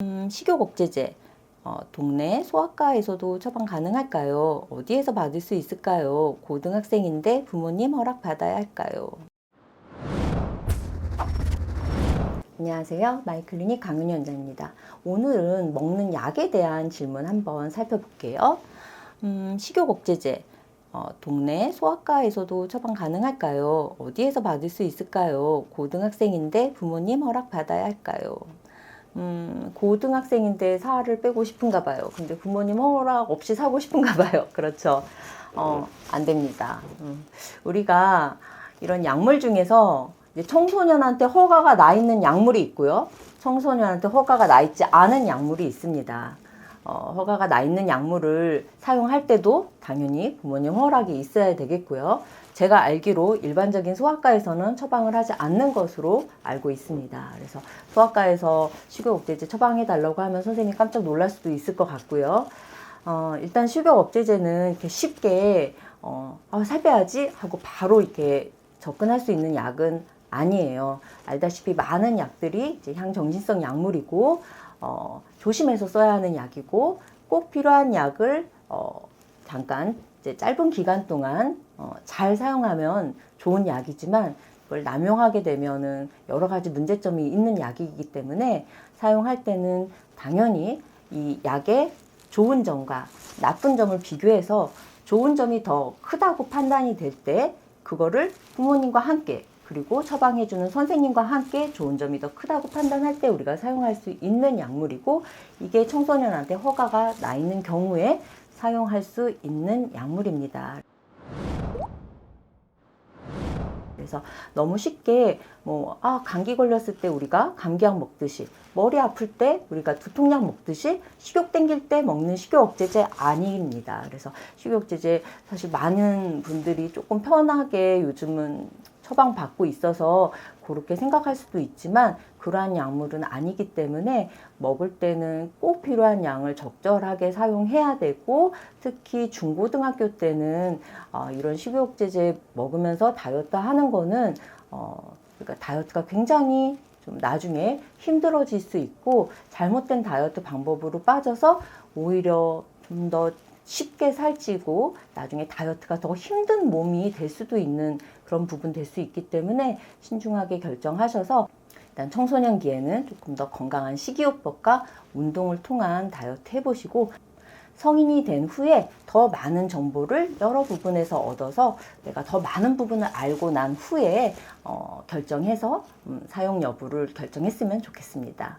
음, 식욕억제제 어, 동네 소아과에서도 처방 가능할까요? 어디에서 받을 수 있을까요? 고등학생인데 부모님 허락 받아야 할까요? 안녕하세요. 마이클리닉 강윤희 원장입니다. 오늘은 먹는 약에 대한 질문 한번 살펴볼게요. 음, 식욕억제제 어, 동네 소아과에서도 처방 가능할까요? 어디에서 받을 수 있을까요? 고등학생인데 부모님 허락 받아야 할까요? 음, 고등학생인데 살을 빼고 싶은가 봐요. 근데 부모님 허락 없이 사고 싶은가 봐요. 그렇죠. 어, 안 됩니다. 음, 우리가 이런 약물 중에서 이제 청소년한테 허가가 나 있는 약물이 있고요. 청소년한테 허가가 나 있지 않은 약물이 있습니다. 어, 허가가 나 있는 약물을 사용할 때도 당연히 부모님 허락이 있어야 되겠고요. 제가 알기로 일반적인 소아과에서는 처방을 하지 않는 것으로 알고 있습니다. 그래서 소아과에서 식욕억제제 처방해 달라고 하면 선생님이 깜짝 놀랄 수도 있을 것 같고요. 어, 일단 식욕억제제는 이렇게 쉽게 어, 아, 살 빼야지 하고 바로 이렇게 접근할 수 있는 약은 아니에요. 알다시피 많은 약들이 향정신성 약물이고 어, 조심해서 써야 하는 약이고 꼭 필요한 약을 어, 잠깐 이제 짧은 기간 동안 어, 잘 사용하면 좋은 약이지만 그걸 남용하게 되면은 여러 가지 문제점이 있는 약이기 때문에 사용할 때는 당연히 이 약의 좋은 점과 나쁜 점을 비교해서 좋은 점이 더 크다고 판단이 될 때 그거를 부모님과 함께 그리고 처방해주는 선생님과 함께 좋은 점이 더 크다고 판단할 때 우리가 사용할 수 있는 약물이고 이게 청소년한테 허가가 나 있는 경우에 사용할 수 있는 약물입니다. 그래서 너무 쉽게 뭐, 아, 감기 걸렸을 때 우리가 감기약 먹듯이, 머리 아플 때 우리가 두통약 먹듯이 식욕 땡길 때 먹는 식욕억제제 아닙니다. 그래서 식욕억제제 사실 많은 분들이 조금 편하게 요즘은 처방받고 있어서 그렇게 생각할 수도 있지만 그러한 약물은 아니기 때문에 먹을 때는 꼭 필요한 양을 적절하게 사용해야 되고 특히 중고등학교 때는 어, 이런 식욕제제 먹으면서 다이어트 하는 거는 어, 그러니까 다이어트가 굉장히 좀 나중에 힘들어질 수 있고 잘못된 다이어트 방법으로 빠져서 오히려 좀더 쉽게 살찌고 나중에 다이어트가 더 힘든 몸이 될 수도 있는 그런 부분 될 수 있기 때문에 신중하게 결정하셔서 일단 청소년기에는 조금 더 건강한 식이요법과 운동을 통한 다이어트 해보시고 성인이 된 후에 더 많은 정보를 여러 부분에서 얻어서 내가 더 많은 부분을 알고 난 후에 어, 결정해서 음, 사용 여부를 결정했으면 좋겠습니다.